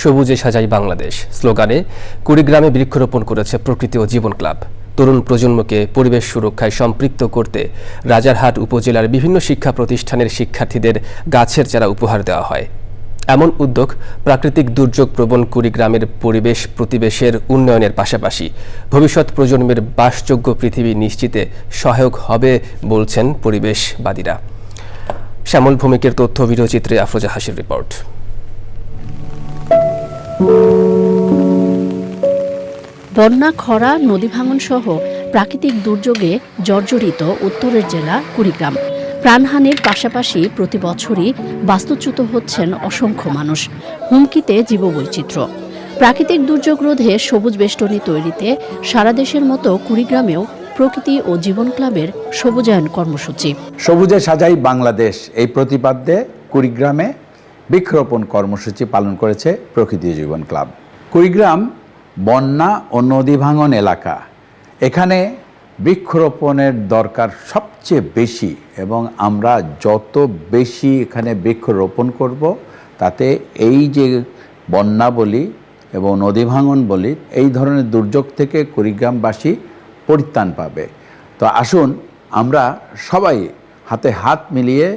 সবুজে সাজাই বাংলাদেশ। স্লোগানে, কুড়িগ্রামে বৃক্ষরোপণ করেছে প্রকৃতি ও জীবন ক্লাব। তরুণ প্রজন্মকে পরিবেশ সুরক্ষায় সম্পৃক্ত করতে রাজারহাট উপজেলার বিভিন্ন শিক্ষা প্রতিষ্ঠানের শিক্ষার্থীদের গাছের চারা উপহার দেওয়া হয়। এমন উদ্যোগ প্রাকৃতিক দুর্যোগ প্রবণ কুড়িগ্রামের পরিবেশ প্রতিবেশের উন্নয়নের পাশাপাশি ভবিষ্যৎ প্রজন্মের বাসযোগ্য পৃথিবী নিশ্চিতে সহায়ক হবে বলছেন পরিবেশবাদীরা। শ্যামল ভৌমিকের তথ্য ভিডিওচিত্রে আফরোজা হাসির রিপোর্ট। বন্যা, খরা, নদী ভাঙন সহ প্রাকৃতিক দুর্যোগে জর্জরিত উত্তরের জেলা কুড়িগ্রাম। প্রাণহানির পাশাপাশি প্রতি বছরই বাস্তুচ্যুত হচ্ছেন অসংখ্য মানুষ। হুমকিতে জীববৈচিত্র্য। প্রাকৃতিক দুর্যোগ রোধে সবুজ বেষ্টনী তৈরিতে সারা দেশের মতো কুড়িগ্রামেও প্রকৃতি ও জীবন ক্লাবের সবুজায়ন কর্মসূচি। সবুজে সাজাই বাংলাদেশ। এই প্রতিপাদ্যে কুড়িগ্রামে বৃক্ষরোপণ কর্মসূচি পালন করেছে প্রকৃতি জীবন ক্লাব। কুড়িগ্রাম বন্যা ও নদী ভাঙন এলাকা। এখানে বৃক্ষরোপণের দরকার সবচেয়ে বেশি এবং আমরা যত বেশি এখানে বৃক্ষরোপণ করব, তাতে এই যে বন্যা বলি এবং নদী ভাঙন বলি, এই ধরনের দুর্যোগ থেকে কুড়িগ্রামবাসী পরিত্রাণ পাবে। তো আসুন আমরা সবাই হাতে হাত মিলিয়ে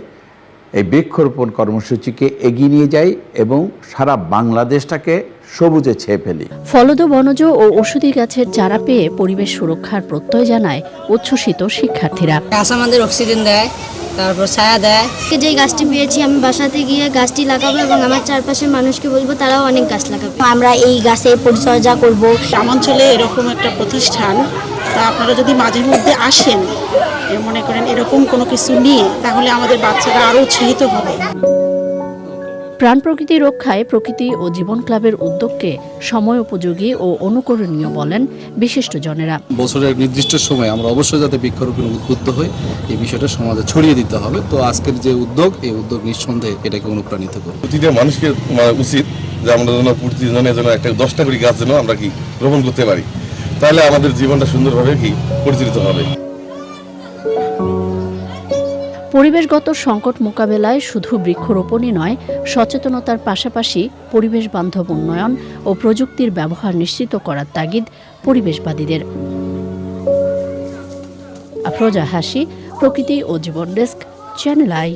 এই বৃক্ষরোপণ কর্মসূচিকে এগিয়ে নিয়ে যাই এবং সারা বাংলাদেশটাকে সবুজে ছেয়ে ফেলি ফলদ বনজ ও ওষুধি গাছের চারা পেয়ে পরিবেশ সুরক্ষার প্রত্যয় জানায় উচ্ছ্বসিত শিক্ষার্থীরা। গাছ আমাদের অক্সিজেন দেয় তারপর ছায়া দেয়। যে গাছটি পেয়েছি আমি বাসাতে গিয়ে গাছটি লাগাবো এবং আমার চারপাশের মানুষকে বলব তারাও অনেক গাছ লাগাবে। আমরা এই গাছের পরিচর্যা করব। গ্রামাঞ্চলে এরকম একটা প্রতিষ্ঠান তা আপনারা যদি মাঝে মধ্যে আসেন মনে করেন এরকম কোনো কিছু নিয়ে তাহলে আমাদের বাচ্চারা আরও উৎসাহিত হবে। প্রাণ প্রকৃতি রক্ষায় প্রকৃতি ও জীবন ক্লাবের উদ্যোগকে সময় উপযোগী ও অনুকরণীয় বলেন বিশিষ্টজনেরা বছরের নির্দিষ্ট সময় আমরা অবশ্যই যাতে বৃক্ষরোপণ উদ্বুদ্ধ হই এই বিষয়টা সমাজে ছড়িয়ে দিতে হবে। তো আজকের যে উদ্যোগ এই উদ্যোগ নিঃসন্দেহে এটাকে অনুপ্রাণিত করবে। প্রতিটা মানুষকে মানে উচিত যে আমরা যেন প্রতিজনের জন্য একটা দশটা করে গাছ যেন আমরা কি রোপণ করতে পারি। তাহলে আমাদের জীবনটা সুন্দরভাবে কি পরিচালিত হবে। পরিবেশগত সংকট মোকাবেলায় শুধু বৃক্ষরোপণই নয়, সচেতনতার পাশাপাশি পরিবেশ বান্ধব উন্নয়ন ও প্রযুক্তির ব্যবহার নিশ্চিত করার তাগিদ পরিবেশবাদীদের। আফরোজা হাসি, প্রকৃতি ও জীবন ডেস্ক, চ্যানেল আই।